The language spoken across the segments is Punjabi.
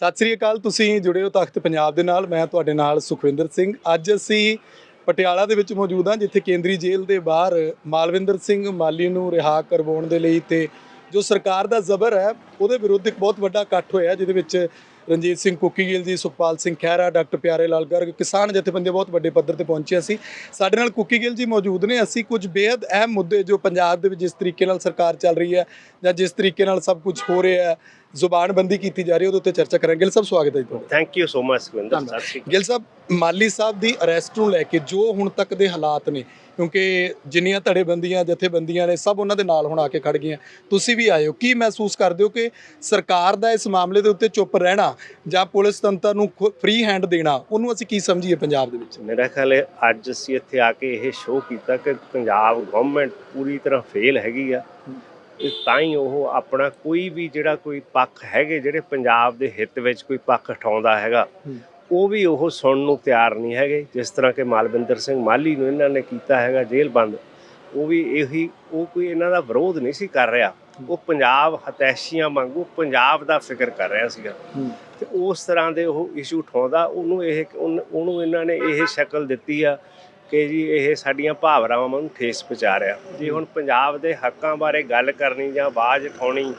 ਸਤਿ ਸ੍ਰੀ ਅਕਾਲ, ਤੁਸੀਂ ਜੁੜੇ ਹੋ ਤਖਤ ਪੰਜਾਬ ਦੇ ਨਾਲ, ਮੈਂ ਤੁਹਾਡੇ ਨਾਲ ਸੁਖਵਿੰਦਰ ਸਿੰਘ। ਅੱਜ ਅਸੀਂ ਪਟਿਆਲਾ ਦੇ ਵਿੱਚ ਮੌਜੂਦ ਹਾਂ, ਜਿੱਥੇ ਕੇਂਦਰੀ ਜੇਲ੍ਹ ਦੇ ਬਾਹਰ ਮਾਲਵਿੰਦਰ ਸਿੰਘ ਮਾਲੀ ਨੂੰ ਰਿਹਾ ਕਰਵਾਉਣ ਦੇ ਲਈ ਤੇ ਜੋ ਸਰਕਾਰ ਦਾ ਜ਼ਬਰ ਹੈ, ਉਹਦੇ ਵਿਰੁੱਧ ਇੱਕ ਬਹੁਤ ਵੱਡਾ ਇਕੱਠ ਹੋਇਆ, ਜਿਹਦੇ ਵਿੱਚ ਰਣਜੀਤ ਸਿੰਘ ਕੁੱਕੀ ਗਿੱਲ ਜੀ, ਸੁਖਪਾਲ ਸਿੰਘ ਖਹਿਰਾ, ਡਾਕਟਰ ਪਿਆਰੇ ਲਾਲ ਗਰਗ, ਕਿਸਾਨ ਜਥੇਬੰਦੀਆਂ ਬਹੁਤ ਵੱਡੇ ਪੱਧਰ ਤੇ ਪਹੁੰਚੇ ਸੀ। ਸਾਡੇ ਨਾਲ ਕੁੱਕੀ ਗਿੱਲ ਜੀ ਮੌਜੂਦ ਨੇ। ਅਸੀਂ ਕੁਝ ਬੇहद ਅਹਿਮ ਮੁੱਦੇ ਜੋ ਪੰਜਾਬ ਦੇ ਵਿੱਚ ਜਿਸ ਤਰੀਕੇ ਨਾਲ ਸਰਕਾਰ ਚੱਲ ਰਹੀ ਹੈ ਜਾਂ ਜਿਸ ਤਰੀਕੇ ਨਾਲ ਸਭ ਕੁਝ ਹੋ ਰਿਹਾ ਹੈ ਜ਼ੁਬਾਨਬੰਦੀ ਕੀਤੀ ਜਾ ਰਹੀ ਹੈ ਉਹਦੇ ਉੱਤੇ ਚਰਚਾ ਕਰਾਂਗੇ। ਗਿੱਲ ਸਾਹਿਬ ਸਵਾਗਤ ਹੈ ਜੀ ਤੁਹਾਡਾ। ਥੈਂਕ ਯੂ ਸੋ ਮਚ ਧੰਨਵਾਦ। ਸਤਿ ਸ਼੍ਰੀ ਅਕਾਲ ਗਿੱਲ ਸਾਹਿਬ ਮਾਲੀ ਸਾਹਿਬ ਦੀ ਅਰੈਸਟ ਨੂੰ ਲੈ ਕੇ ਜੋ ਹੁਣ ਤੱਕ ਦੇ ਹਾਲਾਤ ਨੇ ਕਿਉਂਕਿ ਜਿੰਨੀਆਂ ਧੜੇਬੰਦੀਆਂ ਜਥੇਬੰਦੀਆਂ ਨੇ ਸਭ ਉਹਨਾਂ ਦੇ ਨਾਲ ਹੁਣ ਆ ਕੇ ਖੜ ਗਈਆਂ। ਤੁਸੀਂ ਵੀ ਆਏ ਹੋ। ਕੀ ਮਹਿਸੂਸ ਕਰਦੇ ਹੋ ਕਿ ਸਰਕਾਰ ਦਾ ਇਸ ਮਾਮਲੇ ਦੇ ਉੱਤੇ ਚੁੱਪ ਰਹਿਣਾ ਜਾਂ ਪੁਲਿਸ ਤੰਤਰ ਨੂੰ ਫ੍ਰੀ ਹੈਂਡ ਦੇਣਾ ਉਹਨੂੰ ਅਸੀਂ ਕੀ ਸਮਝੀਏ ਪੰਜਾਬ ਦੇ ਵਿੱਚ? ਮੇਰਾ ਖਿਆਲ ਹੈ ਅੱਜ ਅਸੀਂ ਇੱਥੇ ਆ ਕੇ ਇਹ ਸ਼ੋਅ ਕੀਤਾ ਕਿ ਪੰਜਾਬ ਗਵਰਨਮੈਂਟ ਪੂਰੀ ਤਰ੍ਹਾਂ ਫੇਲ ਹੈਗੀ ਆ। ਤੇ ਤਾਂ ਹੀ ਉਹ ਆਪਣਾ ਕੋਈ ਵੀ ਜਿਹੜਾ ਕੋਈ ਪੱਖ ਹੈਗੇ ਜਿਹੜੇ ਪੰਜਾਬ ਦੇ ਹਿੱਤ ਵਿੱਚ ਕੋਈ ਪੱਖ ਉਠਾਉਂਦਾ ਹੈਗਾ। ਉਹ ਵੀ ਉਹ ਸੁਣਨ ਨੂੰ ਤਿਆਰ ਨਹੀਂ ਹੈਗੇ। ਜਿਸ ਤਰ੍ਹਾਂ ਕਿ ਮਾਲਵਿੰਦਰ ਸਿੰਘ ਮਾਲੀ ਨੂੰ ਇਹਨਾਂ ਨੇ ਕੀਤਾ ਹੈਗਾ ਜੇਲ੍ਹ ਬੰਦ ਉਹ ਵੀ ਇਹੀ ਉਹ ਕੋਈ ਇਹਨਾਂ ਦਾ ਵਿਰੋਧ ਨਹੀਂ ਸੀ ਕਰ ਰਿਹਾ। ਉਹ ਪੰਜਾਬ ਹਤੈਸ਼ੀਆਂ ਵਾਂਗੂ ਪੰਜਾਬ ਦਾ ਫਿਕਰ ਕਰ ਰਿਹਾ ਸੀਗਾ। ਤੇ ਉਸ ਤਰ੍ਹਾਂ ਦੇ ਉਹ ਇਸ਼ੂ ਉਠਾਉਂਦਾ ਉਹਨੂੰ ਇਹ ਉਹਨੂੰ ਇਹਨਾਂ ਨੇ ਇਹ ਸ਼ਕਲ ਦਿੱਤੀ ਆ ਕਿ ਜੀ ਇਹ ਸਾਡੀਆਂ ਭਾਵਨਾਵਾਂ ਨੂੰ ਠੇਸ ਪਹੁੰਚਾ ਰਿਹਾ। ਜੇ ਹੁਣ ਪੰਜਾਬ ਦੇ ਹੱਕਾਂ ਬਾਰੇ ਗੱਲ ਕਰਨੀ ਜਾਂ ਆਵਾਜ਼ ਉਠਾਉਣੀ,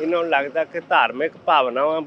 ਇਹਨਾਂ ਨੂੰ ਲੱਗਦਾ ਕਿ ਧਾਰਮਿਕ ਭਾਵਨਾਵਾਂ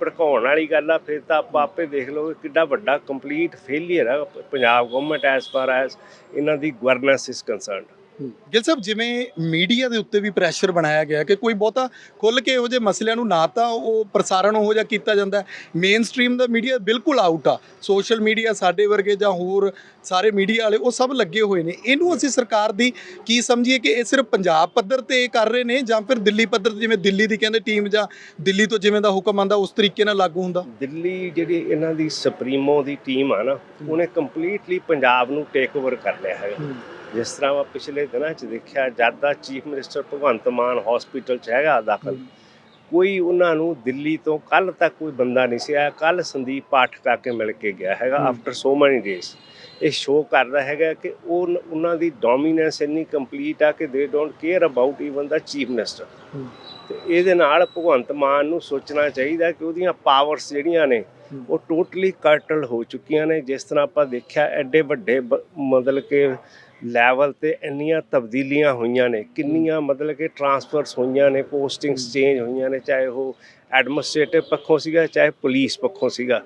ਭੜਕਾਉਣ ਵਾਲੀ ਗੱਲ ਆ। ਫਿਰ ਤਾਂ ਆਪਾਂ ਆਪੇ ਦੇਖ ਲਓ ਕਿੱਡਾ ਵੱਡਾ ਕੰਪਲੀਟ ਫੇਲਿਅਰ ਆ Punjab government as far as ਇਹਨਾਂ ਦੀ governance is concerned Gill Sahib ਜਿਵੇਂ ਮੀਡੀਆ ਦੇ ਉੱਤੇ ਵੀ ਪ੍ਰੈਸ਼ਰ ਬਣਾਇਆ ਗਿਆ ਕਿ ਕੋਈ ਬਹੁਤਾ ਖੁੱਲ ਕੇ ਇਹੋ ਜਿਹੇ ਮਸਲਿਆਂ ਨੂੰ ਨਾ ਤਾਂ ਉਹ ਪ੍ਰਸਾਰਣ ਉਹੋ ਜਿਹਾ ਕੀਤਾ ਜਾਂਦਾ ਮੇਨ ਸਟ੍ਰੀਮ ਦਾ ਮੀਡੀਆ ਬਿਲਕੁਲ ਆਊਟ ਆ। ਸੋਸ਼ਲ ਮੀਡੀਆ ਸਾਡੇ ਵਰਗੇ ਜਾਂ ਹੋਰ ਸਾਰੇ ਮੀਡੀਆ ਵਾਲੇ ਉਹ ਸਭ ਲੱਗੇ ਹੋਏ ਨੇ। ਇਹਨੂੰ ਅਸੀਂ ਸਰਕਾਰ ਦੀ ਕੀ ਸਮਝੀਏ ਕਿ ਇਹ ਸਿਰਫ ਪੰਜਾਬ ਪੱਧਰ ਤੇ ਕਰ ਰਹੇ ਨੇ ਜਾਂ ਫਿਰ ਦਿੱਲੀ ਪੱਧਰ ਤੇ ਜਿਵੇਂ ਦਿੱਲੀ ਦੀ ਕਹਿੰਦੇ ਟੀਮ ਜਾਂ ਦਿੱਲੀ ਤੋਂ ਜਿਵੇਂ ਦਾ ਹੁਕਮ ਆਂਦਾ ਉਸ ਤਰੀਕੇ ਨਾਲ ਲਾਗੂ ਹੁੰਦਾ? ਦਿੱਲੀ ਜਿਹੜੀ ਇਹਨਾਂ ਦੀ ਸੁਪਰੀਮੋ ਦੀ ਟੀਮ ਆ ਨਾ ਉਹਨੇ ਕੰਪਲੀਟਲੀ ਪੰਜਾਬ ਨੂੰ ਟੇਕ ਓਵਰ ਕਰ ਲਿਆ ਹੈਗਾ। ਜਿਸ ਤਰ੍ਹਾਂ ਆਪਾਂ ਪਿਛਲੇ ਦਿਨਾਂ 'ਚ ਦੇਖਿਆ ਜਦ chief minister Bhagwant Mann hospital 'ਚ ਹੈਗਾ ਦਾਖਲ ਕੋਈ ਉਹਨਾਂ ਨੂੰ ਦਿੱਲੀ ਤੋਂ ਕੱਲ ਤੱਕ ਕੋਈ ਬੰਦਾ ਨਹੀਂ ਸੀ ਆਇਆ ਕੱਲ ਸੰਦੀਪ ਪਾਠਕ ਆ ਕੇ ਮਿਲ ਕੇ ਗਿਆ ਹੈਗਾ। ਆਫਟਰ ਸੋ ਮੈਨੀ ਡੇਜ਼ ਇਹ ਸ਼ੋਅ ਕਰਦਾ ਹੈਗਾ ਕਿ ਉਹ ਉਹਨਾਂ ਦੀ ਡੋਮੀਨੈਂਸ ਇੰਨੀ ਕੰਪਲੀਟ ਆ ਕਿ they don't care about even the chief minister. ਤੇ ਇਹਦੇ ਨਾਲ ਭਗਵੰਤ ਮਾਨ ਨੂੰ ਸੋਚਣਾ ਚਾਹੀਦਾ ਕਿ ਉਹਦੀਆਂ ਪਾਵਰਸ ਜਿਹੜੀਆਂ ਨੇ। ਉਹ ਟੋਟਲੀ ਕਰਟਲ ਹੋ ਚੁੱਕੀਆਂ ਨੇ ਜਿਸ ਤਰ੍ਹਾਂ ਆਪਾਂ ਦੇਖਿਆ ਐਡੇ ਵੱਡੇ ਮਤਲਬ ਕਿ ਲੈਵਲ ਤੇ ਇੰਨੀਆਂ ਤਬਦੀਲੀਆਂ ਹੋਈਆਂ ਨੇ ਕਿੰਨੀਆਂ ਮਤਲਬ ਕਿ ਟਰਾਂਸਫਰਸ ਹੋਈਆਂ ਨੇ ਪੋਸਟਿੰਗਸ ਚੇਂਜ ਹੋਈਆਂ ਨੇ ਚਾਹੇ ਉਹ ਐਡਮਿਨਿਸਟ੍ਰੇਟਿਵ ਪੱਖੋਂ ਸੀਗਾ ਚਾਹੇ ਪੁਲਿਸ ਪੱਖੋਂ ਸੀਗਾ।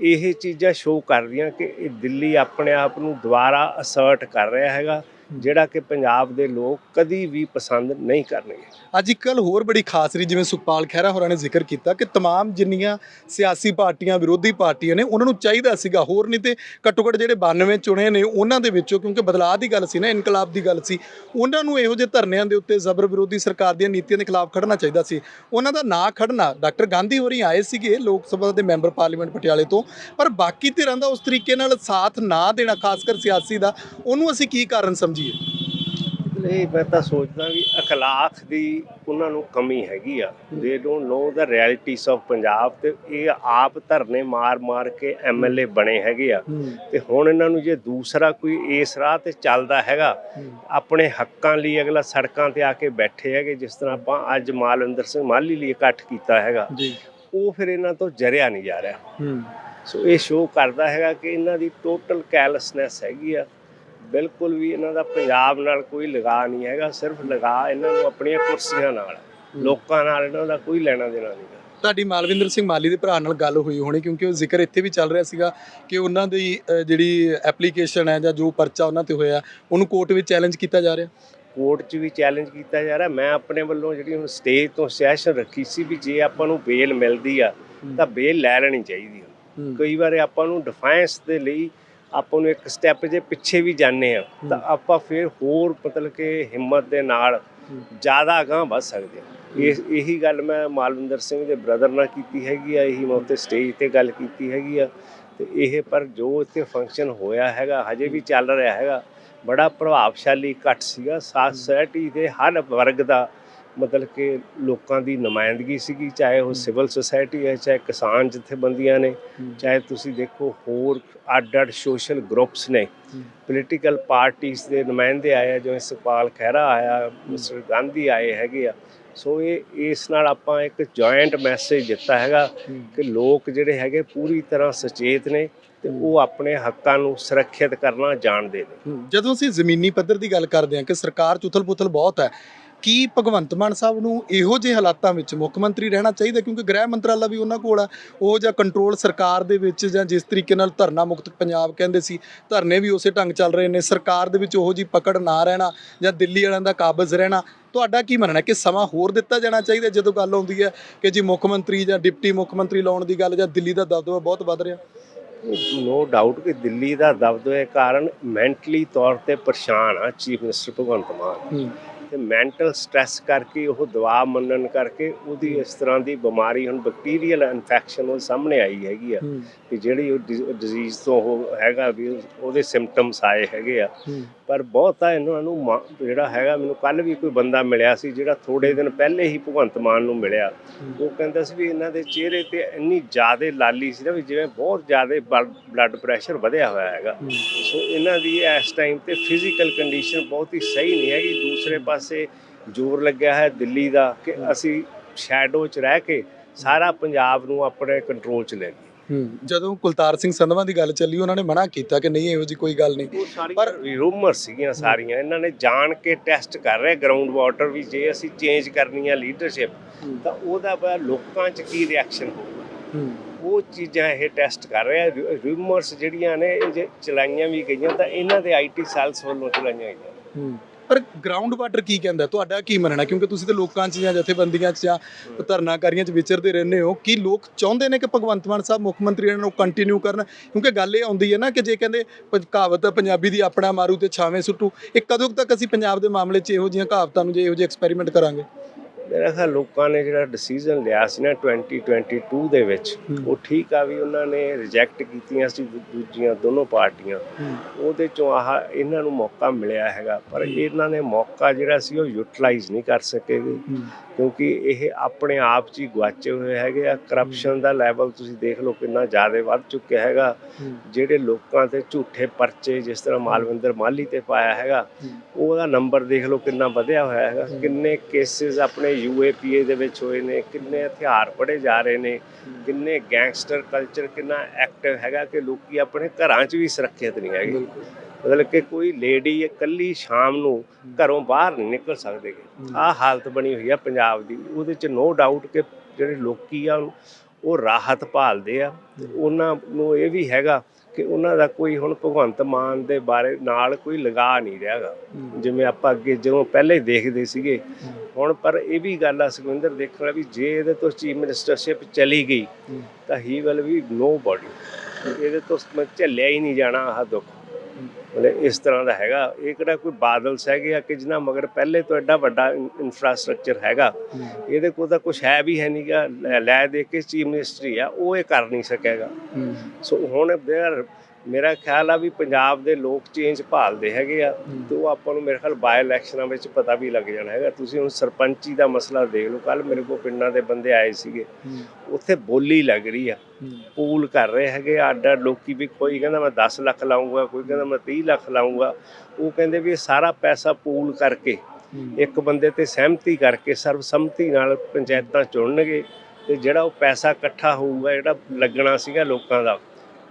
ਇਹ ਚੀਜ਼ਾਂ ਸ਼ੋਅ ਕਰਦੀਆਂ ਕਿ ਇਹ ਦਿੱਲੀ ਆਪਣੇ ਆਪ ਨੂੰ ਦੁਬਾਰਾ ਅਸਰਟ ਕਰ ਰਿਹਾ ਹੈਗਾ। ਜਿਹੜਾ ਕਿ ਪੰਜਾਬ ਦੇ ਲੋਕ ਕਦੀ ਵੀ ਪਸੰਦ ਨਹੀਂ ਕਰਨਗੇ ਅੱਜ ਇੱਕ ਗੱਲ ਹੋਰ ਬੜੀ ਖਾਸ ਰਹੀ ਜਿਵੇਂ ਸੁਖਪਾਲ ਖਹਿਰਾ ਹੋਰਾਂ ਨੇ ਜ਼ਿਕਰ ਕੀਤਾ ਕਿ तमाम ਜਿੰਨੀਆਂ ਸਿਆਸੀ ਪਾਰਟੀਆਂ ਵਿਰੋਧੀ ਪਾਰਟੀਆਂ ਨੇ ਉਹਨਾਂ ਨੂੰ ਚਾਹੀਦਾ ਸੀਗਾ ਹੋਰ ਨਹੀਂ ਤੇ ਘੱਟੋ ਘੱਟ ਜਿਹੜੇ 92 ਚੁਣੇ ਨੇ ਉਹਨਾਂ ਦੇ ਵਿੱਚੋਂ ਕਿਉਂਕਿ ਬਦਲਾਅ ਦੀ ਗੱਲ ਸੀ ਨਾ ਇਨਕਲਾਬ ਦੀ ਗੱਲ ਸੀ ਉਹਨਾਂ ਨੂੰ ਇਹੋ ਜਿਹੇ ਧਰਨਿਆਂ ਦੇ ਉੱਤੇ ਜ਼ਬਰ ਵਿਰੋਧੀ ਸਰਕਾਰ ਦੀਆਂ ਨੀਤੀਆਂ ਦੇ ਖਿਲਾਫ ਖੜਨਾ ਚਾਹੀਦਾ ਸੀ ਉਹਨਾਂ ਦਾ ਨਾਂ ਖੜਨਾ ਡਾਕਟਰ ਗਾਂਧੀ ਹੋਰੀ ਆਏ ਸੀਗੇ ਲੋਕ ਸਭਾ ਦੇ ਮੈਂਬਰ ਪਾਰਲੀਮੈਂਟ ਪਟਿਆਲੇ ਤੋਂ ਪਰ ਬਾਕੀ ਧਿਰਾਂ ਦਾ ਉਸ ਤਰੀਕੇ ਨਾਲ ਸਾਥ ਨਾ ਦੇਣਾ ਖਾਸ ਕਰ ਸਿਆਸੀ ਦਾ ਉਹਨੂੰ ਅਸੀਂ ਕੀ ਕਾਰਨ ਸਮਝੀਏ ਇਹ ਮੈਂ ਤਾਂ ਸੋਚਦਾ ਵੀ اخلاق ਦੀ ਉਹਨਾਂ ਨੂੰ ਕਮੀ ਹੈਗੀ ਆ they don't know the realities of Punjab ਤੇ ਇਹ ਆਪ ਧਰਨੇ ਮਾਰ-ਮਾਰ ਕੇ ਐਮਐਲਏ ਬਣੇ ਹੈਗੇ ਆ ਤੇ ਹੁਣ ਇਹਨਾਂ ਨੂੰ ਜੇ ਦੂਸਰਾ ਕੋਈ ਇਸ ਰਾਹ ਤੇ ਚੱਲਦਾ ਹੈਗਾ ਆਪਣੇ ਹੱਕਾਂ ਲਈ ਅਗਲਾ ਸੜਕਾਂ ਤੇ ਆ ਕੇ ਬੈਠੇ ਹੈਗੇ ਜਿਸ ਤਰ੍ਹਾਂ ਆਪਾਂ ਅੱਜ ਮਾਲਵਿੰਦਰ ਸਿੰਘ ਮਾਲੀ ਲਈ ਇਕੱਠ ਕੀਤਾ ਹੈਗਾ ਜੀ ਉਹ ਫਿਰ ਇਹਨਾਂ ਤੋਂ ਜਰਿਆ ਨਹੀਂ ਜਾ ਰਿਹਾ ਹੂੰ ਸੋ ਇਹ ਸ਼ੋਅ ਕਰਦਾ ਹੈਗਾ ਕਿ ਇਹਨਾਂ ਦੀ ਟੋਟਲ ਕੈਲਸਨੈਸ ਹੈਗੀ ਆ ਬਿਲਕੁਲ ਵੀ ਇਹਨਾਂ ਦਾ ਪੰਜਾਬ ਨਾਲ ਕੋਈ ਲਗਾ ਨਹੀਂ ਹੈਗਾ ਸਿਰਫ ਲਗਾ ਇਹਨਾਂ ਨੂੰ ਆਪਣੀਆਂ ਕੁਰਸੀਆਂ ਨਾਲ ਲੋਕਾਂ ਨਾਲ ਇਹਨਾਂ ਦਾ ਕੋਈ ਲੈਣਾ ਦੇਣਾ ਨਹੀਂ। ਤੁਹਾਡੀ ਮਾਲਵਿੰਦਰ ਸਿੰਘ ਮਾਲੀ ਦੇ ਭਰਾ ਨਾਲ ਗੱਲ ਹੋਈ ਹੋਣੀ ਕਿਉਂਕਿ ਉਹ ਜ਼ਿਕਰ ਇੱਥੇ ਵੀ ਚੱਲ ਰਿਹਾ ਸੀਗਾ ਕਿ ਉਹਨਾਂ ਦੀ ਜਿਹੜੀ ਐਪਲੀਕੇਸ਼ਨ ਹੈ ਜਾਂ ਜੋ ਪਰਚਾ ਉਹਨਾਂ ਤੇ ਹੋਇਆ ਉਹਨੂੰ ਕੋਰਟ ਵਿੱਚ ਚੈਲੰਜ ਕੀਤਾ ਜਾ ਰਿਹਾ? ਕੋਰਟ 'ਚ ਵੀ ਚੈਲੰਜ ਕੀਤਾ ਜਾ ਰਿਹਾ। ਮੈਂ ਆਪਣੇ ਵੱਲੋਂ ਜਿਹੜੀ ਹੁਣ ਸਟੇਜ ਤੋਂ ਸੈਸ਼ਨ ਰੱਖੀ ਸੀ ਵੀ ਜੇ ਆਪਾਂ ਨੂੰ ਬੇਲ ਮਿਲਦੀ ਆ ਤਾਂ ਬੇਲ ਲੈ ਲੈਣੀ ਚਾਹੀਦੀ ਆ। ਕਈ ਵਾਰ ਆਪਾਂ ਨੂੰ ਡਿਫਾਈਂਸ ਦੇ ਲਈ ਆਪਾਂ ਨੂੰ ਇੱਕ ਸਟੈਪ ਜੇ ਪਿੱਛੇ ਵੀ ਜਾਂਦੇ ਆ ਤਾਂ ਆਪਾਂ ਫਿਰ ਹੋਰ ਮਤਲਬ ਕਿ ਹਿੰਮਤ ਦੇ ਨਾਲ ਜ਼ਿਆਦਾ ਅਗਾਂਹ ਵੱਧ ਸਕਦੇ ਆ ਇਹ ਇਹੀ ਗੱਲ ਮੈਂ ਮਾਲਵਿੰਦਰ ਸਿੰਘ ਦੇ ਬ੍ਰਦਰ ਨਾਲ ਕੀਤੀ ਹੈਗੀ ਆ ਇਹੀ ਮੈਂ ਉੱਤੇ ਸਟੇਜ ਤੇ ਗੱਲ ਕੀਤੀ ਹੈਗੀ ਆ ਤੇ ਇਹ ਪਰ ਜੋ ਇੱਥੇ ਫੰਕਸ਼ਨ ਹੋਇਆ ਹੈਗਾ ਹਜੇ ਵੀ ਚੱਲ ਰਿਹਾ ਹੈਗਾ ਬੜਾ ਪ੍ਰਭਾਵਸ਼ਾਲੀ ਇਕੱਠ ਸੀਗਾ ਸੋਸਾਇਟੀ ਦੇ ਹਰ ਵਰਗ ਦਾ ਮਤਲਬ ਕਿ ਲੋਕਾਂ ਦੀ ਨੁਮਾਇੰਦਗੀ ਸੀਗੀ ਚਾਹੇ ਉਹ ਸਿਵਲ ਸੁਸਾਇਟੀ ਹੈ ਚਾਹੇ ਕਿਸਾਨ ਜਥੇਬੰਦੀਆਂ ਨੇ ਚਾਹੇ ਤੁਸੀਂ ਦੇਖੋ ਹੋਰ ਅੱਡ-ਅੱਡ ਸੋਸ਼ਲ ਗਰੁੱਪਸ ਨੇ ਪੋਲੀਟੀਕਲ ਪਾਰਟੀਆਂ ਦੇ ਨੁਮਾਇੰਦੇ ਆਏ ਆ ਜਿਵੇਂ ਸੁਖਪਾਲ ਖਹਿਰਾ ਆਇਆ ਮਿਸਟਰ ਗਾਂਧੀ ਆਏ ਹੈਗੇ ਆ। ਸੋ ਇਹ ਇਸ ਨਾਲ ਆਪਾਂ ਇੱਕ ਜੁਆਇੰਟ ਮੈਸੇਜ ਦਿੱਤਾ ਹੈਗਾ ਕਿ ਲੋਕ ਜਿਹੜੇ ਹੈਗੇ ਪੂਰੀ ਤਰ੍ਹਾਂ ਸੁਚੇਤ ਨੇ ਤੇ ਉਹ ਆਪਣੇ ਹੱਕਾਂ ਨੂੰ ਸੁਰੱਖਿਅਤ ਕਰਨਾ ਜਾਣਦੇ ਨੇ। ਜਦੋਂ ਅਸੀਂ ਜ਼ਮੀਨੀ ਪੱਧਰ ਦੀ ਗੱਲ ਕਰਦੇ ਹਾਂ ਕਿ ਸਰਕਾਰ ਚ ਉਥਲ-ਪੁਥਲ ਬਹੁਤ ਹੈ ਕੀ ਭਗਵੰਤ ਮਾਨ ਸਾਹਿਬ ਨੂੰ ਇਹੋ ਜਿਹੇ ਹਾਲਾਤਾਂ ਵਿੱਚ ਮੁੱਖ ਮੰਤਰੀ ਰਹਿਣਾ ਚਾਹੀਦਾ? ਕਿਉਂਕਿ ਗ੍ਰਹਿ ਮੰਤਰਾਲਾ ਵੀ ਉਹਨਾਂ ਕੋਲ ਆ। ਉਹ ਜਾਂ ਕੰਟਰੋਲ ਸਰਕਾਰ ਦੇ ਵਿੱਚ ਜਾਂ ਜਿਸ ਤਰੀਕੇ ਨਾਲ ਧਰਨਾ ਮੁਕਤ ਪੰਜਾਬ ਕਹਿੰਦੇ ਸੀ ਧਰਨੇ ਵੀ ਉਸੇ ਢੰਗ ਚੱਲ ਰਹੇ ਨੇ। ਸਰਕਾਰ ਦੇ ਵਿੱਚ ਉਹੋ ਜੀ ਪਕੜ ਨਾ ਰਹਿਣਾ ਜਾਂ ਦਿੱਲੀ ਵਾਲਿਆਂ ਦਾ ਕਾਬਜ਼ ਰਹਿਣਾ ਤੁਹਾਡਾ ਕੀ ਮੰਨਣਾ ਕਿ ਸਮਾਂ ਹੋਰ ਦਿੱਤਾ ਜਾਣਾ ਚਾਹੀਦਾ ਜਦੋਂ ਗੱਲ ਆਉਂਦੀ ਹੈ ਕਿ ਜੀ ਮੁੱਖ ਮੰਤਰੀ ਜਾਂ ਡਿਪਟੀ ਮੁੱਖ ਮੰਤਰੀ ਲਾਉਣ ਦੀ ਗੱਲ ਜਾਂ ਦਿੱਲੀ ਦਾ ਦਬਦਬਾ ਬਹੁਤ ਵੱਧ ਰਿਹਾ? ਨੋ ਡਾਊਟ ਕਿ ਦਿੱਲੀ ਦਾ ਦਬਦਬੇ ਕਾਰਨ ਮੈਂਟਲੀ ਤੌਰ ਤੇ ਪਰੇਸ਼ਾਨ ਆ ਚੀਫ ਮਿਨਿਸਟਰ ਭਗਵੰਤ ਮਾਨ। ਤੇ ਮੈਂਟਲ ਸਟ੍ਰੈਸ ਕਰਕੇ ਉਹ ਦਵਾ ਮੰਨਣ ਕਰਕੇ ਉਹਦੀ ਇਸ ਤਰ੍ਹਾਂ ਦੀ ਬਿਮਾਰੀ ਹੁਣ ਬੈਕਟੀਰੀਅਲ ਇਨਫੈਕਸ਼ਨ ਉਹ ਸਾਹਮਣੇ ਆਈ ਹੈਗੀ ਆ। ਕਿ ਜਿਹੜੀ ਉਹ ਡਿਜ਼ੀਜ਼ ਤੋਂ ਉਹ ਹੈਗਾ ਵੀ ਉਹਦੇ ਸਿੰਪਟਮਸ ਆਏ ਹੈਗੇ ਆ। ਪਰ ਬਹੁਤਾ ਇਹਨਾਂ ਨੂੰ ਮਾ- ਜਿਹੜਾ ਹੈਗਾ ਮੈਨੂੰ ਕੱਲ ਵੀ ਕੋਈ ਬੰਦਾ ਮਿਲਿਆ ਸੀ ਜਿਹੜਾ ਥੋੜੇ ਦਿਨ ਪਹਿਲੇ ਹੀ ਭਗਵੰਤ ਮਾਨ ਨੂੰ ਮਿਲਿਆ। ਉਹ ਕਹਿੰਦਾ ਸੀ ਵੀ ਇਹਨਾਂ ਦੇ ਚਿਹਰੇ ਤੇ ਇੰਨੀ ਜ਼ਿਆਦਾ ਲਾਲੀ ਸੀ ਨਾ ਵੀ ਜਿਵੇਂ ਬਹੁਤ ਜ਼ਿਆਦਾ ਬਲੱਡ ਪ੍ਰੈਸ਼ਰ ਵਧਿਆ ਹੋਇਆ ਹੈਗਾ। ਸੋ ਇਹਨਾਂ ਦੀ ਇਸ ਟਾਈਮ ਤੇ ਫਿਜ਼ੀਕਲ ਕੰਡੀਸ਼ਨ ਬਹੁਤ ਹੀ ਸਹੀ ਨਹੀਂ ਹੈਗੀ। ਦੂਸਰੇ ਪਾਸੇ ਜ਼ੋਰ ਲੱਗਿਆ ਹੈ ਦਿੱਲੀ ਦਾ ਕਿ ਅਸੀਂ ਸ਼ੈਡੋ 'ਚ ਰਹਿ ਕੇ ਸਾਰਾ ਪੰਜਾਬ ਨੂੰ ਆਪਣੇ ਕੰਟਰੋਲ 'ਚ ਲੈ ਲਈਏ। ਜਦੋਂ ਕੁਲਤਾਰ ਸਿੰਘ ਸੰਧਵਾ ਦੀ ਗੱਲ ਚੱਲੀ ਉਹਨਾਂ ਨੇ ਮਨਾ ਕੀਤਾ ਕਿ ਨਹੀਂ ਇਹੋ ਜੀ ਕੋਈ ਗੱਲ ਨਹੀਂ। ਪਰ- ਰੂਮਰ ਸੀਗੀਆਂ ਸਾਰੀਆਂ ਇਹਨਾਂ ਨੇ ਜਾਣ ਕੇ ਟੈਸਟ ਕਰ ਰਹੇ ਗਰਾਊਂਡ ਵਾਟਰ ਵੀ ਜੇ ਅਸੀਂ ਚੇਂਜ ਕਰਨੀ ਹੈ। ਲੀਡਰਸ਼ਿਪ ਤਾਂ ਉਹਦਾ ਲੋਕਾਂ 'ਚ ਕੀ ਰਿਐਕਸ਼ਨ ਹੋਊਗਾ? ਉਹ ਚੀਜ਼ਾਂ ਇਹ ਟੈਸਟ ਕਰ ਰਹੇ ਆ ਰੂਮਰਸ ਜਿਹੜੀਆਂ ਨੇ ਚਲਾਈਆਂ ਵੀ ਗਈਆਂ ਤਾਂ ਇਹਨਾਂ ਦੇ ਆਈਟੀ ਸੈਲਸ ਵੱਲੋਂ ਚਲਾਈਆਂ ਗਈਆਂ ਪਰ ਗਰਾਊਂਡ ਵਾਟਰ ਕੀ ਕਹਿੰਦਾ? ਤੁਹਾਡਾ ਕੀ ਮੰਨਣਾ? ਕਿਉਂਕਿ ਤੁਸੀਂ ਤੇ ਲੋਕਾਂ 'ਚ ਜਾਂ ਜਥੇਬੰਦੀਆਂ 'ਚ ਜਾਂ ਧਰਨਾਕਾਰੀਆਂ 'ਚ ਵਿਚਰਦੇ ਰਹਿੰਦੇ ਹੋ, ਕਿ ਲੋਕ ਚਾਹੁੰਦੇ ਨੇ ਕਿ ਭਗਵੰਤ ਮਾਨ ਸਾਹਿਬ ਮੁੱਖ ਮੰਤਰੀ ਇਹਨਾਂ ਨੂੰ ਕੰਟੀਨਿਊ ਕਰਨ? ਕਿਉਂਕਿ ਗੱਲ ਇਹ ਆਉਂਦੀ ਹੈ ਨਾ ਕਿ ਜੇ ਕਹਿੰਦੇ ਕਹਾਵਤ ਹੈ ਪੰਜਾਬੀ ਦੀ ਆਪਣਾ ਮਾਰੂ ਤੇ ਛਾਵੇਂ ਸੁੱਟੂ, ਇਹ ਕਦੋਂ ਤੱਕ ਅਸੀਂ ਪੰਜਾਬ ਦੇ ਮਾਮਲੇ 'ਚ ਇਹੋ ਜਿਹੀਆਂ ਕਹਾਵਤਾਂ ਨੂੰ, ਜੇ ਇਹੋ ਜਿਹੇ ਐਕਸਪੈਰੀਮੈਂਟ ਕਰਾਂਗੇ? ਮੇਰਾ ਖਿਆਲ ਲੋਕਾਂ ਨੇ ਜਿਹੜਾ ਡਿਸੀਜਨ ਲਿਆ ਸੀ ਨਾ 2022 ਦੇ ਵਿੱਚ ਉਹ ਠੀਕ ਆ ਵੀ ਉਹਨਾਂ ਨੇ ਰਿਜੈਕਟ ਕੀਤੀਆਂ ਸੀ ਦੂਜੀਆਂ ਦੋਨੋਂ ਪਾਰਟੀਆਂ। ਉਹਦੇ ਚੋਂ ਆਹ ਇਹਨਾਂ ਨੂੰ ਮੌਕਾ ਮਿਲਿਆ ਹੈਗਾ ਪਰ ਇਹਨਾਂ ਨੇ ਮੌਕਾ ਜਿਹੜਾ ਸੀ ਉਹ ਯੂਟਿਲਾਈਜ਼ ਨਹੀਂ ਕਰ ਸਕੇਗੇ ਕਿਉਂਕਿ ਇਹ ਆਪਣੇ ਆਪ 'ਚ ਹੀ ਗਵਾਚੇ ਹੋਏ ਹੈਗੇ ਆ ਕਰਪਸ਼ਨ ਦਾ ਲੈਵਲ ਤੁਸੀਂ ਦੇਖ ਲਓ ਕਿੰਨਾ ਜ਼ਿਆਦਾ ਵੱਧ ਚੁੱਕਿਆ ਹੈਗਾ। ਜਿਹੜੇ ਲੋਕਾਂ ਤੇ ਝੂਠੇ ਪਰਚੇ ਜਿਸ ਤਰ੍ਹਾਂ ਮਾਲਵਿੰਦਰ ਮਾਲੀ ਤੇ ਪਾਇਆ ਹੈਗਾ ਉਹਦਾ ਨੰਬਰ ਦੇਖ ਲਓ ਕਿੰਨਾ ਵਧਿਆ ਹੋਇਆ ਹੈਗਾ। ਕਿੰਨੇ ਕੇਸਿਸ ਆਪਣੇ ਯੂਏਪੀਏ ਦੇ ਵਿੱਚ ਹੋਏ ਨੇ ਕਿੰਨੇ ਹਥਿਆਰ ਫੜੇ ਜਾ ਰਹੇ ਨੇ ਕਿੰਨੇ ਗੈਂਗਸਟਰ ਕਲਚਰ ਕਿੰਨਾ ਐਕਟਿਵ ਹੈਗਾ ਕਿ ਲੋਕੀ ਆਪਣੇ ਘਰਾਂ 'ਚ ਵੀ ਸੁਰੱਖਿਅਤ ਨਹੀਂ ਹੈਗੇ। ਮਤਲਬ ਕਿ ਕੋਈ ਲੇਡੀ ਇਕੱਲੀ ਸ਼ਾਮ ਨੂੰ ਘਰੋਂ ਬਾਹਰ ਨਹੀਂ ਨਿਕਲ ਸਕਦੇ ਆਹ ਹਾਲਤ ਬਣੀ ਹੋਈ ਆ ਪੰਜਾਬ ਦੀ। ਉਹਦੇ 'ਚ ਨੋ ਡਾਊਟ ਕਿ ਜਿਹੜੇ ਲੋਕੀ ਆ ਉਹ ਰਾਹਤ ਭਾਲਦੇ ਆ। ਉਹਨਾਂ ਨੂੰ ਇਹ ਵੀ ਹੈਗਾ ਕਿ ਉਹਨਾਂ ਦਾ ਕੋਈ ਹੁਣ ਭਗਵੰਤ ਮਾਨ ਦੇ ਬਾਰੇ ਨਾਲ ਕੋਈ ਲਗਾ ਨਹੀਂ ਰਿਹਾਗਾ ਜਿਵੇਂ ਆਪਾਂ ਅੱਗੇ ਜਦੋਂ ਪਹਿਲੇ ਦੇਖਦੇ ਸੀਗੇ ਹੁਣ ਪਰ ਇਹ ਵੀ ਗੱਲ ਆ ਸੁਖਵਿੰਦਰ ਦੇਖਣਾ ਵੀ ਜੇ ਇਹਦੇ ਤੋਂ ਚੀਫ ਮਿਨਿਸਟਰਸ਼ਿਪ ਚਲੀ ਗਈ ਤਾਂ he will we no body. ਇਹਦੇ ਤੋਂ ਝੱਲਿਆ ਹੀ ਨਹੀਂ ਜਾਣਾ ਆਹ ਦੁੱਖ। ਮਤਲਬ ਇਸ ਤਰ੍ਹਾਂ ਦਾ ਹੈਗਾ। ਇਹ ਕਿਹੜਾ ਕੋਈ ਬਾਦਲਸ ਹੈਗੇ ਆ ਕਿ ਜਿਨ੍ਹਾਂ ਮਗਰ ਪਹਿਲੇ ਤੋਂ ਐਡਾ ਵੱਡਾ ਇਨਫਰਾਸਟ੍ਰਕਚਰ ਹੈਗਾ। ਇਹਦੇ ਕੋਲ ਤਾਂ ਕੁਝ ਹੈ ਵੀ ਹੈ ਨਹੀਂਗਾ ਲੈ ਦੇ ਕੇ ਚੀਫ ਮਿਨਿਸਟਰੀ ਆ ਉਹ ਇਹ ਕਰ ਨਹੀਂ ਸਕੇਗਾ। ਸੋ ਹੁਣ ਦੇਰ ਮੇਰਾ ਖਿਆਲ ਆ ਵੀ ਪੰਜਾਬ ਦੇ ਲੋਕ ਚੇਂਜ ਭਾਲਦੇ ਹੈਗੇ ਆ ਤੇ ਉਹ ਆਪਾਂ ਨੂੰ ਮੇਰੇ ਖਿਆਲ ਬਾਈ ਇਲੈਕਸ਼ਨਾਂ ਵਿੱਚ ਪਤਾ ਵੀ ਲੱਗ ਜਾਣਾ ਹੈਗਾ। ਤੁਸੀਂ ਹੁਣ ਸਰਪੰਚੀ ਦਾ ਮਸਲਾ ਦੇਖ ਲਓ ਕੱਲ ਮੇਰੇ ਕੋਲ ਪਿੰਡਾਂ ਦੇ ਬੰਦੇ ਆਏ ਸੀਗੇ। ਉੱਥੇ ਬੋਲੀ ਲੱਗ ਰਹੀ ਆ ਪੂਲ ਕਰ ਰਹੇ ਹੈਗੇ ਆ, ਅੱਡ ਅੱਡ ਲੋਕੀ ਵੀ ਕੋਈ ਕਹਿੰਦਾ ਮੈਂ 10 ਲੱਖ ਲਾਉਂਗਾ ਕੋਈ ਕਹਿੰਦਾ ਮੈਂ 30 ਲੱਖ ਲਾਉਂਗਾ ਉਹ ਕਹਿੰਦੇ ਵੀ ਇਹ ਸਾਰਾ ਪੈਸਾ ਪੂਲ ਕਰਕੇ ਇੱਕ ਬੰਦੇ ਤੇ ਸਹਿਮਤੀ ਕਰਕੇ ਸਰਬਸੰਮਤੀ ਨਾਲ ਪੰਚਾਇਤਾਂ ਚੁਣਨਗੇ ਤੇ ਜਿਹੜਾ ਉਹ ਪੈਸਾ ਇਕੱਠਾ ਹੋਊਗਾ ਜਿਹੜਾ ਲੱਗਣਾ ਸੀਗਾ ਲੋਕਾਂ ਦਾ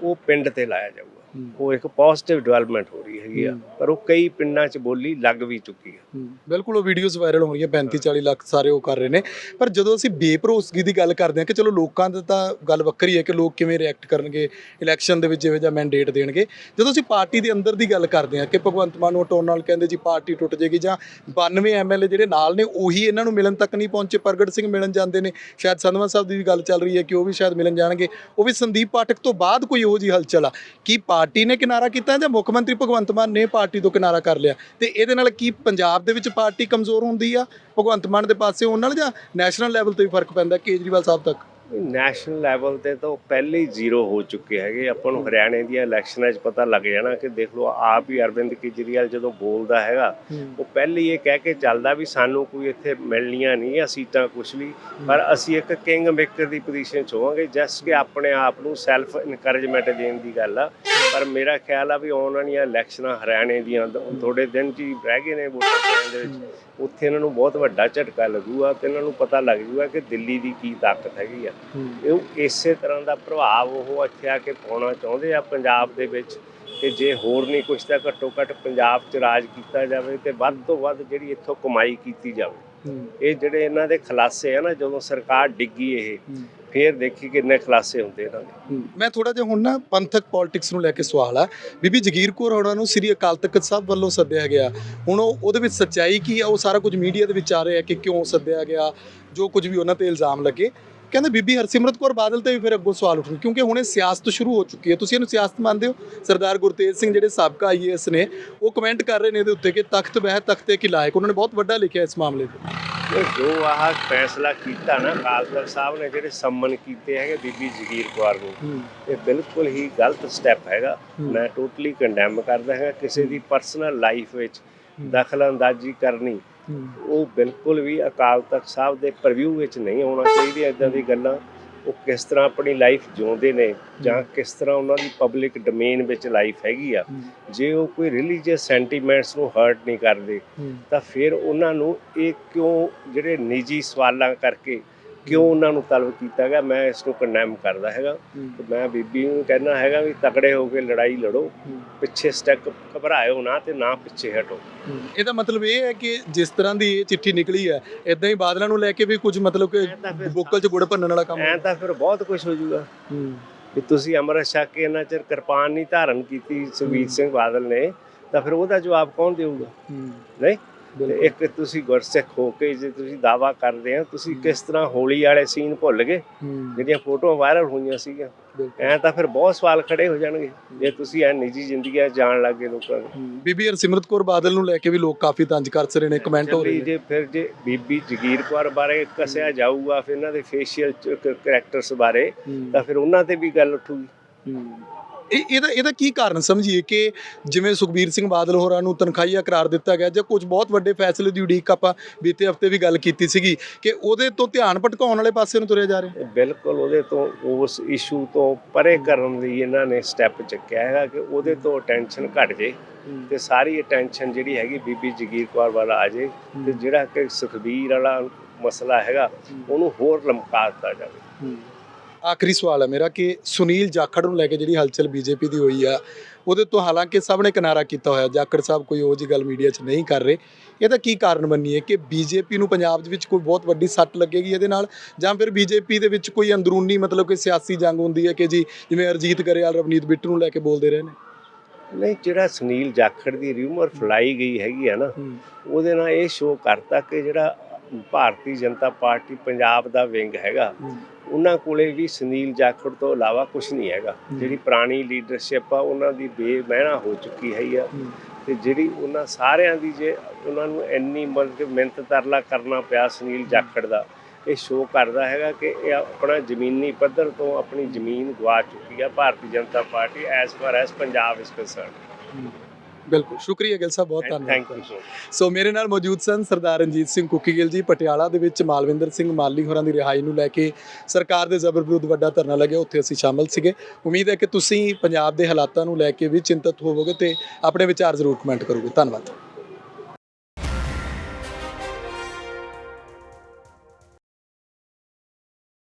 ਉਹ ਪਿੰਡ ਤੇ ਲਾਇਆ ਜਾਊਗਾ। ਉਹ ਇੱਕ ਪੋਜ਼ਿਟਿਵ ਡਿਵੈਲਪਮੈਂਟ ਹੋ ਰਹੀ ਹੈਗੀ ਆ। ਪਰ ਉਹ ਕਈ ਪਿੰਡਾਂ 'ਚ ਬੋਲੀ ਲੱਗ ਵੀ ਚੁੱਕੀ ਆ। ਹਮ, ਬਿਲਕੁਲ ਉਹ ਵੀਡੀਓਜ਼ ਵਾਇਰਲ ਹੋ ਰਹੀਆਂ 35 40 ਲੱਖ ਸਾਰੇ ਉਹ ਕਰ ਰਹੇ ਨੇ। ਪਰ ਜਦੋਂ ਅਸੀਂ ਬੇਭਰੋਸਗੀ ਦੀ ਗੱਲ ਕਰਦੇ ਹਾਂ ਕਿ ਚਲੋ ਲੋਕਾਂ ਦਾ ਤਾਂ ਗੱਲ ਵੱਖਰੀ ਹੈ ਕਿ ਲੋਕ ਕਿਵੇਂ ਰਿਐਕਟ ਕਰਨਗੇ ਇਲੈਕਸ਼ਨ ਦੇ ਵਿੱਚ ਜਿਵੇਂ ਜਿਹਾ ਮੈਂਡੇਟ ਦੇਣਗੇ। ਜਦੋਂ ਅਸੀਂ ਪਾਰਟੀ ਦੇ ਅੰਦਰ ਦੀ ਗੱਲ ਕਰਦੇ ਹਾਂ ਕਿ ਭਗਵੰਤ ਮਾਨ ਨੂੰ ਹਟਾਉਣ ਨਾਲ ਕਹਿੰਦੇ ਜੀ ਪਾਰਟੀ ਟੁੱਟ ਜੇਗੀ ਜਾਂ 92 ਐਮਐਲਏ ਜਿਹੜੇ ਨਾਲ ਨੇ ਉਹੀ ਇਹਨਾਂ ਨੂੰ ਮਿਲਣ ਤੱਕ ਨਹੀਂ ਪਹੁੰਚੇ ਪ੍ਰਗਟ ਸਿੰਘ ਮਿਲਣ ਜਾਂਦੇ ਨੇ। ਸ਼ਾਇਦ ਸੰਧਵਾ ਸਾਹਿਬ ਦੀ ਵੀ ਗੱਲ ਚੱਲ ਰਹੀ ਹੈ ਕਿ ਉਹ ਵੀ ਸ਼ਾਇਦ ਮਿਲਣ ਜਾਣਗੇ। ਉਹ ਵੀ ਸੰਦੀਪ ਪਾਠਕ ਤੋਂ ਬਾਅਦ ਕੋਈ ਉਹੋ ਜੀ ਹਲਚਲ ਆ। ਕੀ ਪਾਰਟੀ ਨੇ ਕਿਨਾਰਾ ਕੀਤਾ ਜਾਂ ਮੁੱਖ ਮੰਤਰੀ ਭਗਵੰਤ ਮਾਨ ਨੇ ਪਾਰਟੀ ਤੋਂ ਕਿਨਾਰਾ ਕਰ ਲਿਆ? ਤੇ ਇਹਦੇ ਨਾਲ ਕੀ ਪੰਜਾਬ ਦੇ ਵਿੱਚ ਪਾਰਟੀ ਕਮਜ਼ੋਰ ਹੁੰਦੀ ਆ? ਭਗਵੰਤ ਮਾਨ ਦੇ ਪਾਸੇ ਹੋਣ ਨਾਲ ਜਾਂ ਨੈਸ਼ਨਲ ਲੈਵਲ ਤੇ ਵੀ ਫ਼ਰਕ ਪੈਂਦਾ, ਕੇਜਰੀਵਾਲ ਸਾਹਿਬ ਤੱਕ? ਨੈਸ਼ਨਲ ਲੈਵਲ ਤੇ ਤਾਂ ਉਹ ਪਹਿਲੇ ਹੀ ਜ਼ੀਰੋ ਹੋ ਚੁੱਕੇ ਹੈਗੇ। ਆਪਾਂ ਨੂੰ ਹਰਿਆਣੇ ਦੀਆਂ ਇਲੈਕਸ਼ਨਾਂ 'ਚ ਪਤਾ ਲੱਗ ਜਾਣਾ ਕਿ ਦੇਖ ਲਓ ਆਪ ਹੀ ਅਰਵਿੰਦ ਕੇਜਰੀਵਾਲ ਜਦੋਂ ਬੋਲਦਾ ਹੈਗਾ ਉਹ ਪਹਿਲੇ ਹੀ ਇਹ ਕਹਿ ਕੇ ਚੱਲਦਾ ਵੀ ਸਾਨੂੰ ਕੋਈ ਇੱਥੇ ਮਿਲਣੀਆਂ ਨਹੀਂ ਆ ਸੀਟਾਂ ਕੁਛ ਵੀ। ਪਰ ਅਸੀਂ ਇੱਕ ਕਿੰਗ ਮੇਕਰ ਦੀ ਪੋਜੀਸ਼ਨ 'ਚ ਹੋਵਾਂਗੇ ਜਸਟ ਕਿ ਆਪਣੇ ਆਪ ਨੂੰ ਸੈਲਫ ਇਨਕਰੇਜਮੈਂਟ ਦੇਣ ਦੀ ਗੱਲ ਆ। ਪਰ ਮੇਰਾ ਖਿਆਲ ਆ ਵੀ ਆਉਣ ਵਾਲੀਆਂ ਇਲੈਕਸ਼ਨਾਂ ਹਰਿਆਣੇ ਦੀਆਂ ਥੋੜੇ ਦਿਨ 'ਚ ਹੀ ਰਹਿ ਗਏ ਨੇ ਵੋਟਾਂ ਪੈਣ ਦੇ ਵਿੱਚ। ਉੱਥੇ ਇਹਨਾਂ ਨੂੰ ਬਹੁਤ ਵੱਡਾ ਝਟਕਾ ਲੱਗੂਗਾ ਤੇ ਇਹਨਾਂ ਨੂੰ ਪਤਾ ਲੱਗ ਜੂਗਾ ਕਿ ਦਿੱਲੀ ਦੀ ਕੀ ਤਾਕਤ ਹੈਗੀ ਆ। ਇਹ ਇਸੇ ਤਰ੍ਹਾਂ ਦਾ ਪ੍ਰਭਾਵ ਉਹ ਇੱਥੇ ਆ ਕੇ ਪਾਉਣਾ ਚਾਹੁੰਦੇ ਆ ਪੰਜਾਬ ਦੇ ਵਿੱਚ ਕਿ ਜੇ ਹੋਰ ਨਹੀਂ ਕੁਛ ਤਾਂ ਘੱਟੋ ਘੱਟ ਪੰਜਾਬ 'ਚ ਰਾਜ ਕੀਤਾ ਜਾਵੇ ਤੇ ਵੱਧ ਤੋਂ ਵੱਧ ਜਿਹੜੀ ਇੱਥੋਂ ਕਮਾਈ ਕੀਤੀ ਜਾਵੇ। ਇਹ ਜਿਹੜੇ ਇਹਨਾਂ ਦੇ ਖਲਾਸੇ ਆ ਨਾ ਜਦੋਂ ਸਰਕਾਰ ਡਿੱਗੀ ਇਹ ਫੇਰ ਦੇਖੀ ਕਿੰਨੇ ਖਲਾਸੇ ਹੁੰਦੇ ਇਹਨਾਂ ਦੇ। ਮੈਂ ਥੋੜਾ ਜਿਹਾ ਹੁਣ ਨਾ ਪੰਥਕ ਪੋਲਿਟਿਕਸ ਨੂੰ ਲੈ ਕੇ ਸਵਾਲ ਆ। ਬੀਬੀ ਜਗੀਰ ਕੌਰ ਹੋਣਾ ਨੂੰ ਸ੍ਰੀ ਅਕਾਲ ਤਖਤ ਸਾਹਿਬ ਵੱਲੋਂ ਸੱਦਿਆ ਗਿਆ। ਹੁਣ ਉਹ ਉਹਦੇ ਵਿੱਚ ਸੱਚਾਈ ਕੀ ਆ? ਉਹ ਸਾਰਾ ਕੁਝ ਮੀਡੀਆ ਦੇ ਵਿੱਚ ਆ ਰਿਹਾ ਕਿ ਕਿਉਂ ਸੱਦਿਆ ਗਿਆ? ਜੋ ਕੁਝ ਵੀ ਉਹਨਾਂ ਤੇ ਇਲਜ਼ਾਮ ਲੱਗੇ। ਕਹਿੰਦੇ ਬੀਬੀ ਹਰਸਿਮਰਤ ਕੌਰ ਬਾਦਲ ਤੇ ਵੀ ਫਿਰ ਅੱਗੋਂ ਸਵਾਲ ਉੱਠਣ ਕਿਉਂਕਿ ਹੁਣ ਸਿਆਸਤ ਸ਼ੁਰੂ ਹੋ ਚੁੱਕੀ ਹੈ। ਤੁਸੀਂ ਇਹਨੂੰ ਸਿਆਸਤ ਮੰਨਦੇ ਹੋ? ਸਰਦਾਰ ਗੁਰਤੇਜ ਸਿੰਘ ਜਿਹੜੇ ਸਾਬਕਾ ਆਈਏਐਸ ਨੇ ਉਹ ਕਮੈਂਟ ਕਰ ਰਹੇ ਨੇ ਇਹਦੇ ਉੱਤੇ ਕਿ ਤਖਤ ਬਹਿ ਤਖਤੇ ਕੀ ਲਾਇਕ? ਉਹਨਾਂ ਨੇ ਬਹੁਤ ਵੱਡਾ ਲਿਖਿਆ ਇਸ ਮਾਮਲੇ ਤੇ। ਜੋ ਆਹ ਫੈਸਲਾ ਕੀਤਾ ਨਾ ਤਖਤ ਸਾਹਿਬ ਨੇ ਜਿਹੜੇ ਸੰਮਨ ਕੀਤੇ ਹੈਗੇ ਬੀਬੀ ਜਗੀਰ ਕੌਰ ਨੂੰ ਇਹ ਬਿਲਕੁਲ ਹੀ ਗਲਤ ਸਟੈਪ ਹੈਗਾ। ਮੈਂ ਟੋਟਲੀ ਕੰਡੈਮ ਕਰਦਾ ਹਾਂ ਕਿਸੇ ਦੀ ਪਰਸਨਲ ਲਾਈਫ ਵਿੱਚ ਦਖਲ ਅੰਦਾਜ਼ੀ ਕਰਨੀ। ਉਹ ਬਿਲਕੁਲ ਵੀ ਅਕਾਲ ਤਖਤ ਸਾਹਿਬ ਦੇ ਪ੍ਰਵਿਊ ਵਿੱਚ ਨਹੀਂ ਆਉਣਾ ਚਾਹੀਦੀ ਇਦਾਂ ਦੀ ਗੱਲਾਂ। ਉਹ ਕਿਸ ਤਰ੍ਹਾਂ ਆਪਣੀ ਲਾਈਫ ਜਿਉਂਦੇ ਨੇ ਜਾਂ ਕਿਸ ਤਰ੍ਹਾਂ ਉਹਨਾਂ ਦੀ ਪਬਲਿਕ ਡੋਮੇਨ ਵਿੱਚ ਲਾਈਫ ਹੈਗੀ ਆ। ਜੇ ਉਹ ਕੋਈ ਰਿਲੀਜੀਅਸ ਸੈਂਟੀਮੈਂਟਸ ਨੂੰ ਹਰਟ ਨਹੀਂ ਕਰਦੇ ਤਾਂ ਫਿਰ ਉਹਨਾਂ ਨੂੰ ਇਹ ਕਿਉਂ ਜਿਹੜੇ ਨਿੱਜੀ ਸਵਾਲਾਂ ਕਰਕੇ ਕਿਉਂ ਉਹਨਾਂ ਨੂੰ ਤਲਬ ਕੀਤਾ ਗਿਆ? ਮੈਂ ਇਸ ਨੂੰ ਕੰਡੈਮ ਕਰਦਾ ਹੈਗਾ। ਤੇ ਮੈਂ ਬੀਬੀ ਨੂੰ ਕਹਿਣਾ ਹੈਗਾ ਵੀ ਤਕੜੇ ਹੋ ਕੇ ਲੜਾਈ ਲੜੋ। ਪਿੱਛੇ ਸਟੈਕ ਘਬਰਾਇਓ ਨਾ ਤੇ ਨਾ ਪਿੱਛੇ ਹਟੋ। ਇਹਦਾ ਮਤਲਬ ਇਹ ਹੈ ਕਿ ਜਿਸ ਤਰ੍ਹਾਂ ਦੀ ਇਹ ਚਿੱਠੀ ਨਿਕਲੀ ਹੈ ਇਦਾਂ ਹੀ ਬਾਦਲਾਂ ਨੂੰ ਲੈ ਕੇ ਵੀ ਕੁਝ ਮਤਲਬ ਕਿ ਬੁੱਕਲ 'ਚ ਗੁੜ ਭੰਨਣ ਵਾਲਾ ਕੰਮ ਐਂ ਤਾਂ ਫਿਰ ਬਹੁਤ ਕੁਝ ਹੋ ਜਾਊਗਾ। ਵੀ ਤੁਸੀਂ ਅੰਮ੍ਰਿਤ ਛਕ ਕੇ ਇੰਨਾ ਚਿਰ ਕਿਰਪਾਨ ਨਹੀਂ ਧਾਰਨ ਕੀਤੀ ਸੁਖਬੀਰ ਸਿੰਘ ਬਾਦਲ ਨੇ ਤਾਂ ਫਿਰ ਉਹਦਾ ਜਵਾਬ ਕੌਣ ਦੇਊਗਾ। ਨਹੀਂ? ਤੇ। ਇੱਕ ਤੁਸੀਂ ਗੁਰਸਿੱਖ ਹੋ ਕੇ ਜੇ ਤੁਸੀਂ ਦਾਵਾ ਕਰਦੇ ਆ ਤੁਸੀਂ ਕਿਸ ਤਰ੍ਹਾਂ ਹੋਲੀ ਵਾਲੇ ਸੀਨ ਭੁੱਲ ਗਏ। ਜਿਹੜੀਆਂ ਫੋਟੋਆਂ ਵਾਇਰਲ ਹੋਈਆਂ ਸੀਗੀਆਂ। ਐਂ ਤਾਂ ਫਿਰ ਬਹੁਤ ਸਵਾਲ ਖੜੇ ਹੋ ਜਾਣਗੇ ਜੇ ਤੁਸੀਂ ਐ ਨਿੱਜੀ ਜ਼ਿੰਦਗੀਆਂ ਜਾਣ ਲੱਗੇ ਲੋਕਾਂ ਦੀ। ਬੀਬੀ ਹਰਸਿਮਰਤ ਕੌਰ ਬਾਦਲ ਨੂੰ ਲੈ ਕੇ ਵੀ ਲੋਕ ਕਾਫੀ ਤੰਜ ਕਰ ਰਹੇ ਨੇ ਕਮੈਂਟ ਹੋ ਰਹੇ ਨੇ ਜੇ ਫਿਰ ਜੇ ਬੀਬੀ ਜਗੀਰ ਕੌਰ ਬਾਰੇ ਕਸਿਆ ਜਾਊਗਾ ਫਿਰ ਇਹਨਾਂ ਦੇ ਫੇਸ਼ੀਅਲ ਕਰੈਕਟਰਸ ਬਾਰੇ। ਤਾਂ ਫਿਰ ਉਹਨਾਂ ਤੇ ਵੀ ਗੱਲ ਉੱਠੂਗੀ। ਇਹ ਇਹਦਾ ਇਹਦਾ ਕੀ ਕਾਰਨ ਸਮਝੀਏ ਕਿ ਜਿਵੇਂ ਸੁਖਬੀਰ ਸਿੰਘ ਬਾਦਲ ਹੋਰਾਂ ਨੂੰ ਤਨਖਾਹੀਆ ਕਰਾਰ ਦਿੱਤਾ ਗਿਆ ਜਾਂ ਕੁਝ ਬਹੁਤ ਵੱਡੇ ਫੈਸਲੇ ਦੀ ਉਡੀਕ ਆਪਾਂ ਬੀਤੇ ਹਫ਼ਤੇ ਵੀ ਗੱਲ ਕੀਤੀ ਸੀਗੀ ਕਿ ਉਹਦੇ ਤੋਂ ਧਿਆਨ ਭਟਕਾਉਣ ਵਾਲੇ ਪਾਸੇ ਨੂੰ ਤੁਰਿਆ ਜਾ ਰਿਹਾ। ਬਿਲਕੁਲ ਉਹਦੇ ਤੋਂ ਉਸ ਇਸ਼ੂ ਤੋਂ ਪਰੇ ਕਰਨ ਲਈ ਇਹਨਾਂ ਨੇ ਸਟੈਪ ਚੱਕਿਆ ਹੈਗਾ ਕਿ ਉਹਦੇ ਤੋਂ ਅਟੈਂਸ਼ਨ ਘਟ ਜੇ ਤੇ ਸਾਰੀ ਅਟੈਂਸ਼ਨ ਜਿਹੜੀ ਹੈਗੀ ਬੀਬੀ ਜਗੀਰ ਕੌਰ ਵਾਲਾ ਆ ਜੇ ਤੇ ਜਿਹੜਾ ਕਿ ਸੁਖਬੀਰ ਵਾਲਾ ਮਸਲਾ ਹੈਗਾ ਉਹਨੂੰ ਹੋਰ ਲਮਕਾ ਦਿੱਤਾ ਜਾਵੇ ਆਖਰੀ ਸਵਾਲ ਹੈ ਮੇਰਾ ਕਿ ਸੁਨੀਲ ਜਾਖੜ ਨੂੰ ਲੈ ਕੇ ਜਿਹੜੀ ਹਲਚਲ ਬੀਜੇਪੀ ਦੀ ਹੋਈ ਆ ਉਹਦੇ ਤੋਂ ਹਾਲਾਂਕਿ ਸਭ ਨੇ ਕਿਨਾਰਾ ਕੀਤਾ ਹੋਇਆ ਜਾਖੜ ਸਾਹਿਬ ਕੋਈ ਉਹ ਜੀ ਗੱਲ ਮੀਡੀਆ 'ਚ ਨਹੀਂ ਕਰ ਰਹੇ। ਇਹਦਾ ਕੀ ਕਾਰਨ ਮੰਨੀਏ ਕਿ ਬੀਜੇਪੀ ਨੂੰ ਪੰਜਾਬ ਦੇ ਵਿੱਚ ਕੋਈ ਬਹੁਤ ਵੱਡੀ ਸੱਟ ਲੱਗੇਗੀ ਇਹਦੇ ਨਾਲ? ਜਾਂ ਫਿਰ ਬੀਜੇਪੀ ਦੇ ਵਿੱਚ ਕੋਈ ਅੰਦਰੂਨੀ ਮਤਲਬ ਕਿ ਸਿਆਸੀ ਜੰਗ ਹੁੰਦੀ ਹੈ ਕਿ ਜੀ ਜਿਵੇਂ ਅਰਜੀਤ ਗਰੇਵਾਲ ਰਵਨੀਤ ਬਿੱਟੂ ਨੂੰ ਲੈ ਕੇ ਬੋਲਦੇ ਰਹੇ ਨੇ? ਨਹੀਂ ਜਿਹੜਾ ਸੁਨੀਲ ਜਾਖੜ ਦੀ ਰਿਊਮਰ ਫਲਾਈ ਗਈ ਹੈਗੀ ਆ ਨਾ ਉਹਦੇ ਨਾਲ ਇਹ ਸ਼ੋਅ ਕਰਤਾ ਕਿ ਜਿਹੜਾ ਭਾਰਤੀ ਜਨਤਾ ਪਾਰਟੀ ਪੰਜਾਬ ਦਾ ਵਿੰਗ ਹੈਗਾ। ਉਹਨਾਂ ਕੋਲੇ ਵੀ ਸੁਨੀਲ ਜਾਖੜ ਤੋਂ ਇਲਾਵਾ ਕੁਝ ਨਹੀਂ ਹੈਗਾ। ਜਿਹੜੀ ਪੁਰਾਣੀ ਲੀਡਰਸ਼ਿਪ ਆ ਉਹਨਾਂ ਦੀ ਬੇਮਹਿਣਾ ਹੋ ਚੁੱਕੀ ਹੈ ਆ। ਤੇ ਜਿਹੜੀ ਉਹਨਾਂ ਸਾਰਿਆਂ ਦੀ ਜੇ ਉਹਨਾਂ ਨੂੰ ਇੰਨੀ ਮਤਲਬ ਕਿ ਮਿਹਨਤ ਤਰਲਾ ਕਰਨਾ ਪਿਆ ਸੁਨੀਲ ਜਾਖੜ ਦਾ ਇਹ ਸ਼ੋਅ ਕਰਦਾ ਹੈਗਾ ਕਿ ਇਹ ਆਪਣਾ ਜ਼ਮੀਨੀ ਪੱਧਰ ਤੋਂ ਆਪਣੀ ਜ਼ਮੀਨ ਗਵਾ ਚੁੱਕੀ ਆ Bharatiya Janata Party as far as Punjab is concern ਬਿਲਕੁਲ ਸ਼ੁਕਰੀਆ ਗਿਲ ਸਾਹਿਬ ਬਹੁਤ ਧੰਨਵਾਦ। ਥੈਂਕ ਯੂ ਸੋ ਮੇਰੇ ਨਾਲ ਮੌਜੂਦ ਸਨ ਸਰਦਾਰ ਰਣਜੀਤ ਸਿੰਘ ਕੁੱਕੀਗਿੱਲ ਜੀ ਪਟਿਆਲਾ ਦੇ ਵਿੱਚ ਮਾਲਵਿੰਦਰ ਸਿੰਘ ਮਾਲੀ ਹੋਰਾਂ ਦੀ ਰਿਹਾਈ ਨੂੰ ਲੈ ਕੇ ਸਰਕਾਰ ਦੇ ਜ਼ਬਰ ਵਿਰੁੱਧ ਵੱਡਾ ਧਰਨਾ ਲੱਗਿਆ ਉੱਥੇ ਅਸੀਂ ਸ਼ਾਮਲ ਸੀਗੇ। ਉਮੀਦ ਹੈ ਕਿ ਤੁਸੀਂ ਪੰਜਾਬ ਦੇ ਹਾਲਾਤਾਂ ਨੂੰ ਲੈ ਕੇ ਵੀ ਚਿੰਤਤ ਹੋਵੋਗੇ ਤੇ ਆਪਣੇ ਵਿਚਾਰ ਜ਼ਰੂਰ ਕਮੈਂਟ ਕਰੋਗੇ। ਧੰਨਵਾਦ।